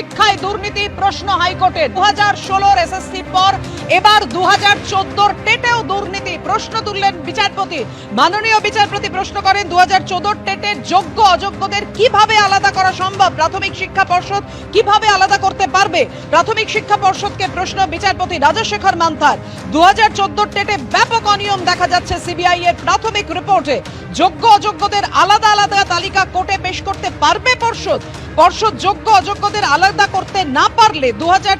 শিক্ষায় দুর্নীতি প্রশ্ন হাইকোর্টে দু হাজার ষোলোর এসএসসি পর এবার দু হাজার চোদ্দোর টেটেও দুর্নীতি প্রশ্ন তুললেন বিচারপতি। মাননীয় বিচারপতি প্রশ্ন করেন দু হাজার চোদ্দোর টেটের যোগ্য অযোগ্যদের কীভাবে আলাদা করা সম্ভব? প্রাথমিক শিক্ষা পর্ষদ কীভাবে আলাদা করতে পারবে? প্রাথমিক শিক্ষা পর্ষদকে প্রশ্ন বিচারপতি রাজশেখর মান্থার। দু হাজার চোদ্দোর টেটে ব্যাপক অনিয়ম দেখা যাচ্ছে সিবিআই এর প্রাথমিক রিপোর্টে। যোগ্য অযোগ্যদের আলাদা আলাদা তালিকা কোর্টে পেশ করতে পারবে পর্ষদ? পর্ষদ যোগ্য অযোগ্যদের আলাদা করতে না পারলে দু হাজার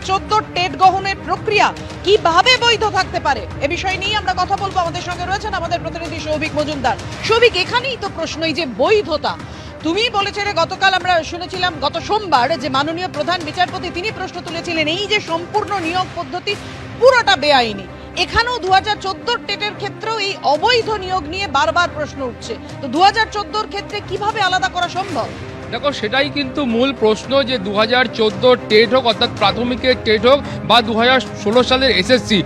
টেট গ্রহণের প্রক্রিয়া কীভাবে বৈধ থাকতে পারে? এ বিষয় নিয়ে আমরা কথা বলব। আমাদের সঙ্গে রয়েছেন আমাদের প্রতিনিধি সৌভিক মজুমদার। সৌভিক, এখানেই তো প্রশ্ন, এই যে বৈধতা, তুমি বলেছিলে গতকাল আমরা শুনেছিলাম গত সোমবার যে মাননীয় প্রধান বিচারপতি, তিনি প্রশ্ন তুলেছিলেন, এই যে সম্পূর্ণ নিয়োগ পদ্ধতি পুরোটা বেআইনি। এখানেও দু হাজার চোদ্দোর টেটের ক্ষেত্রেও এই অবৈধ নিয়োগ নিয়ে বারবার প্রশ্ন উঠছে। তো দু হাজার চোদ্দোর ক্ষেত্রে কীভাবে আলাদা করা সম্ভব? দেখো, সেটাই কিন্তু মূল প্রশ্ন যে দু হাজার চোদ্দোর টেট হোক, অর্থাৎ প্রাথমিকের টেট হোক, বা দু হাজার ষোলো সালের এসএসসি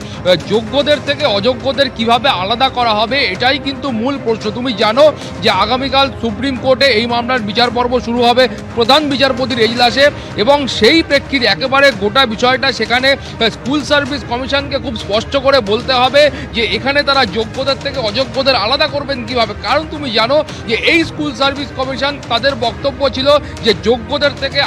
যোগ্যদের থেকে অযোগ্যদের কীভাবে আলাদা করা হবে, এটাই কিন্তু মূল প্রশ্ন। তুমি জানো যে আগামীকাল সুপ্রিম কোর্টে এই মামলার বিচার পর্ব শুরু হবে, প্রধান বিচারপতির এজলাসে, এবং সেই প্রেক্ষিতে একেবারে গোটা বিষয়টা সেখানে স্কুল সার্ভিস কমিশনকে খুব স্পষ্ট করে বলতে হবে যে এখানে তারা যোগ্যদের থেকে অযোগ্যদের আলাদা করবেন কীভাবে। কারণ তুমি জানো যে এই স্কুল সার্ভিস কমিশন তাদের বক্তব্য ছিল যে যোগ্যদের থেকে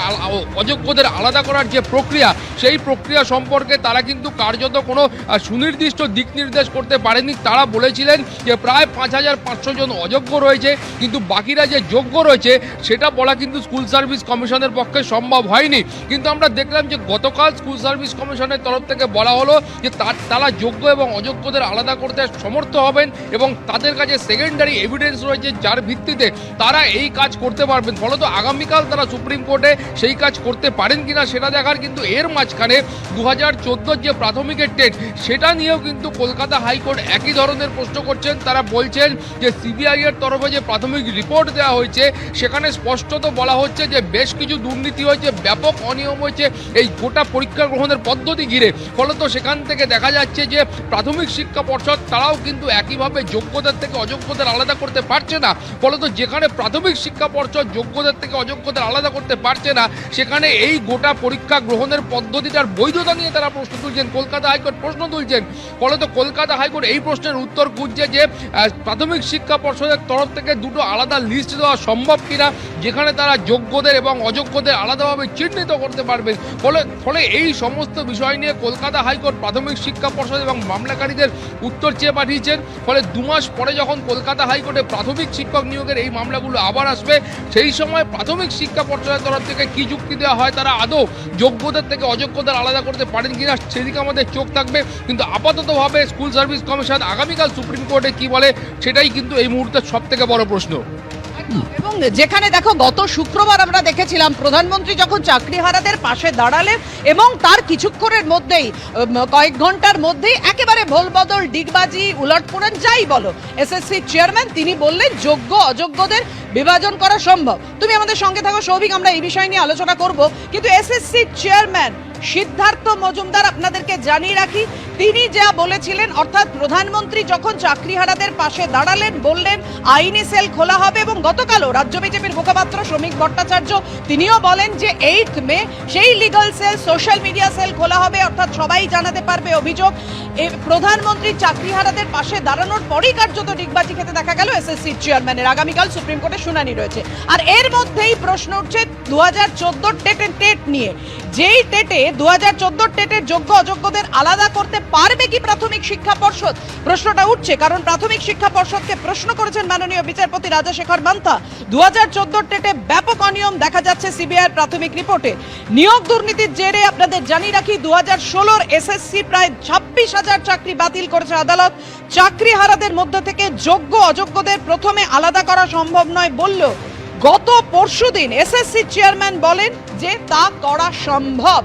অযোগ্যদের আলাদা করার যে প্রক্রিয়া, সেই প্রক্রিয়া সম্পর্কে তারা কিন্তু কার্যত কোনো সুনির্দিষ্ট দিক নির্দেশ করতে পারেনি। তারা বলেছিলেন যে প্রায় পাঁচ হাজার পাঁচশো জন অযোগ্য রয়েছে, কিন্তু বাকিরা যে যোগ্য রয়েছে, সেটা বলা কিন্তু স্কুল সার্ভিস কমিশনের পক্ষে সম্ভব হয়নি। কিন্তু আমরা দেখলাম যে গতকাল স্কুল সার্ভিস কমিশনের তরফ থেকে বলা হলো যে তার- যোগ্য এবং অযোগ্যদের আলাদা করতে সমর্থ হবেন এবং তাদের কাছে সেকেন্ডারি এভিডেন্স রয়েছে যার ভিত্তিতে তারা এই কাজ করতে পারবেন। ফলত আগামীকাল তারা সুপ্রিম কোর্টে সেই কাজ করতে পারেন কিনা সেটা দেখার কিন্তু এর মাঝখানে দু হাজার যে প্রাথমিকের টেট সেটা নিয়েও কিন্তু কলকাতা হাইকোর্ট একই ধরনের প্রশ্ন করছেন। তারা বলছেন যে সিবিআই এর তরফে যে প্রাথমিক রিপোর্ট দেওয়া হয়েছে, সেখানে স্পষ্টত বলা হচ্ছে যে বেশ কিছু দুর্নীতি হয়েছে, ব্যাপক অনিয়ম হয়েছে, এই গোটা পরীক্ষা গ্রহণের পদ্ধতি ঘিরে। ফলত সেখান থেকে দেখা যাচ্ছে যে প্রাথমিক শিক্ষা পর্ষদ তারাও কিন্তু একইভাবে যোগ্যতার থেকে অযোগ্যদের আলাদা করতে পারছে না। ফলত যেখানে প্রাথমিক শিক্ষা পর্ষদ যোগ্যদের থেকে অযোগ্যদের আলাদা করতে পারছে না। সেখানে এই গোটা পরীক্ষা গ্রহণের পদ্ধতিটার বৈধতা নিয়ে তারা প্রশ্ন তুলছেন। কলকাতা হাইকোর্ট প্রশ্ন তুলছেন। ফলত কলকাতা হাইকোর্ট এই প্রশ্নের উত্তর খুঁজছে যে প্রাথমিক শিক্ষা পর্ষদের তরফ থেকে দুটো আলাদা লিস্ট দেওয়া সম্ভব কিনা? যেখানে তারা যোগ্যদের এবং অযোগ্যদের আলাদাভাবে চিহ্নিত করতে পারবেন ফলে ফলে এই সমস্ত বিষয় নিয়ে কলকাতা হাইকোর্ট প্রাথমিক শিক্ষা পর্ষদ এবং মামলাকারীদের উত্তর চেয়ে পাঠিয়েছেন। ফলে দু মাস পরে যখন কলকাতা হাইকোর্টে প্রাথমিক শিক্ষক নিয়োগের এই মামলাগুলো আবার আসবে, সেই সময় প্রাথমিক শিক্ষা পর্ষদের তরফ থেকে কি যুক্তি দেওয়া হয়, তারা আদৌ যোগ্যদের থেকে অযোগ্যদের আলাদা করতে পারেন কিনা, সেদিকে আমাদের চোখ থাকবে। কিন্তু আপাততভাবে স্কুল সার্ভিস কমিশন আগামীকাল সুপ্রিম কোর্টে কি বলে, সেটাই কিন্তু এই মুহূর্তের সব থেকে বড় প্রশ্ন। এবং যেখানে দেখো গত শুক্রবার আমরা দেখেছিলাম, প্রধানমন্ত্রী যখন চাকরিহারাদের পাশে দাঁড়ালেন এবং তার কিছুক্ষণের মধ্যেই কয়েক ঘণ্টার মধ্যেই একেবারে ভোলবদল ডিগবাজি উলটপুরন যাই বলো, এসএসসি চেয়ারম্যান তিনি বললেন, যোগ্য, অযোগ্যদের বিভাজন করা সম্ভব। তুমি আমাদের সঙ্গে থাকো, সৌভিক, আমরা এই বিষয় নিয়ে আলোচনা করব। কিন্তু এসএসসি চেয়ারম্যান সিদ্ধার্থ মজুমদার আপনাদেরকে জানিয়ে রাখি, তিনি যা বলেছিলেন, অর্থাৎ প্রধানমন্ত্রী যখন চাকরিহারাদের পাশে দাঁড়ালেন, বললেন, আইনি সেল খোলা হবে এবং গতকালও রাজ্য বিজেপির মুখপাত্র শ্রমিক ভট্টাচার্য, তিনিও বলেন যে এইট মে সেই legal cell social media cell খোলা হবে, অর্থাৎ সবাই জানাতে পারবে অভিযোগ। চাকরি চাকরিহারাদের পাশে দাঁড়ানোর পরেই কার্যত ডিগবাজি খেতে দেখা গেল এসএসসি চেয়ারম্যানের আগামীকাল সুপ্রিম কোর্টে শুনানি রয়েছে। আর এর মধ্যেই প্রশ্ন উঠছে দু হাজার চোদ্দোর টেটের টেট নিয়ে। যেই টেটে দু হাজার চোদ্দোর টেটের যোগ্য অযোগ্যদের আলাদা করতে পারবে কি প্রাথমিক শিক্ষা পর্ষদ? প্রশ্নটা উঠছে, কারণ প্রাথমিক শিক্ষা পর্ষদকে প্রশ্ন করেছেন মাননীয় বিচারপতি রাজাশেখর মান্থা। দু হাজার চোদ্দোর টেটে ব্যাপক অনিয়ম দেখা যাচ্ছে সিবিআই প্রাথমিক রিপোর্টে। নিয়োগ দুর্নীতির জেরে আপনাদের জানিয়ে রাখি দু হাজার ষোলোর এসএসসি প্রায় ছাব্বিশ হাজার চাকরি বাতিল করেছে আদালত। চাকরি হারাদের মধ্যে থেকে যোগ্য অযোগ্যদের প্রথমে আলাদা করা সম্ভব নয় বলল গত পরশুদিন এসএসসি চেয়ারম্যান বলেন যে তা করা সম্ভব।